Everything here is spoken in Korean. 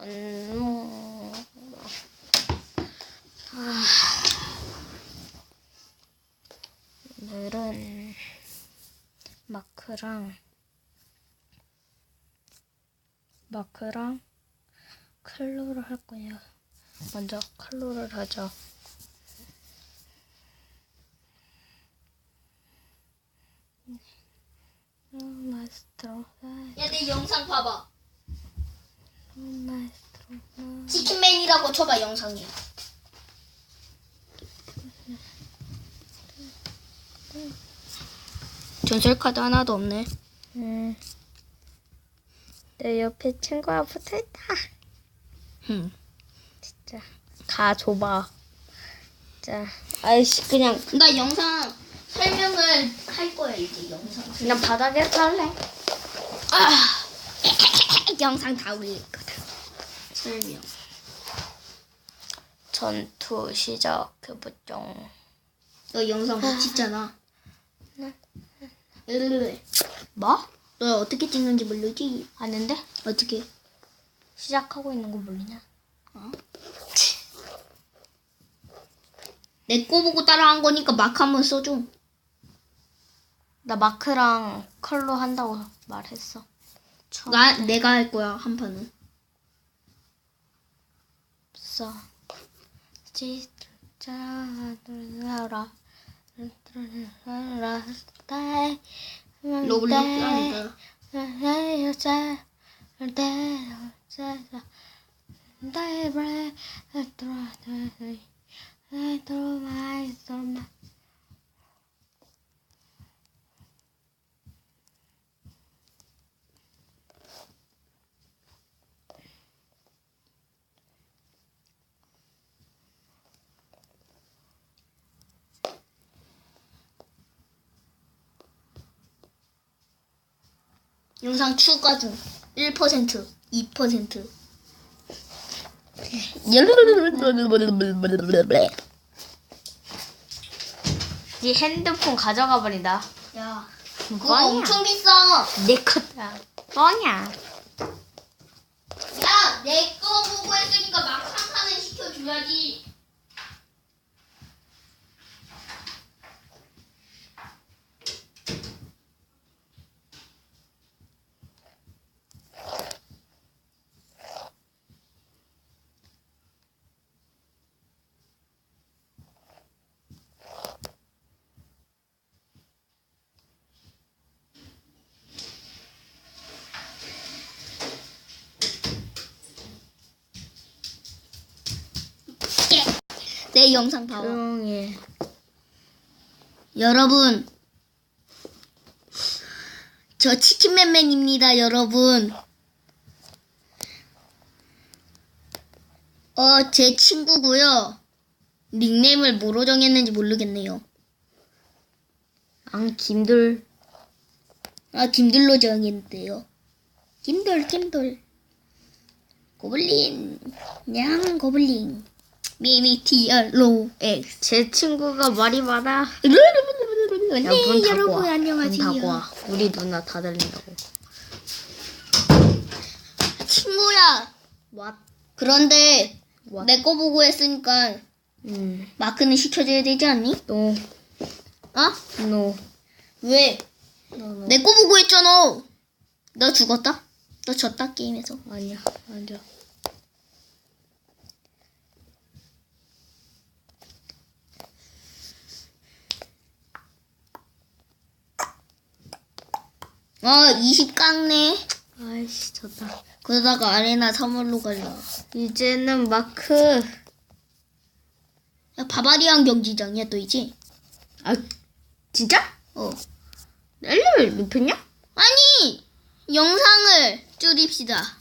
음, 아, 오늘은 마크랑 마크랑 클로를 할 거예요. 먼저 클로를 하죠. 마스터 야, 내 영상 봐봐. 치킨맨이라고 쳐봐, 영상에. 전설 카드 하나도 없네. 음. 내 옆에 친구가 붙어 있다. 흠. 진짜. 가 줘봐. 자, 아이씨 그냥 나 영상 설명을 할 거야, 이제 영상. 그냥 바닥에서 할래. 아! 영상 다 올릴 거다. 설명. 전투 시작해보죠. 너 영상 못 찍잖아. 네. 뭐? 너 어떻게 찍는지 모르지? 아는데? 어떻게? 시작하고 있는 거 모르냐? 어? 내거 보고 따라한 거니까 마크 한번 써줘. 나 마크랑 컬러 한다고 말했어. 처음 나 내가 할 거야 한 판은. 스타일. 로블록스 아니다. 여자 여자 여자 나의 브레 들어 들어 마이 들어 영상 추가 중 1%, 2%. 네 핸드폰 가져가 버린다. 야, 그거 뭐야? 엄청 비싸. 내 거다. 뭐냐? 야, 내 거 보고 했으니까 막한 판은 시켜줘야지. 내 영상 봐봐. 조용히. 여러분, 저 치킨맨맨입니다, 여러분. 어, 제 친구고요. 닉네임을 뭐로 정했는지 모르겠네요. 안 김들. 아, 김들로 정했는데요. 김돌, 김돌. 고블린, 냥 고블린. 미미티얼로 엑스. 제 친구가 말이 많아. 네, 야, 문 닫고 여러분 와. 안녕하세요. 닫고 와. 우리 누나 다 들린다고. 친구야. 왓? 그런데 왓? 내 거 보고 했으니까 음. 마크는 시켜줘야 되지 않니? 노. 어? 노. 왜? 내 거 보고 했잖아. 너 죽었다? 너 졌다 게임에서. 아니야. 아니야. 어, 20 깡네. 아이씨, 졌다. 그러다가 아레나 선물로 갈라. 이제는 마크. 야, 바바리안 경기장이야, 또 이제. 아, 진짜? 어. 레벨 높였냐? 아니! 영상을 줄입시다.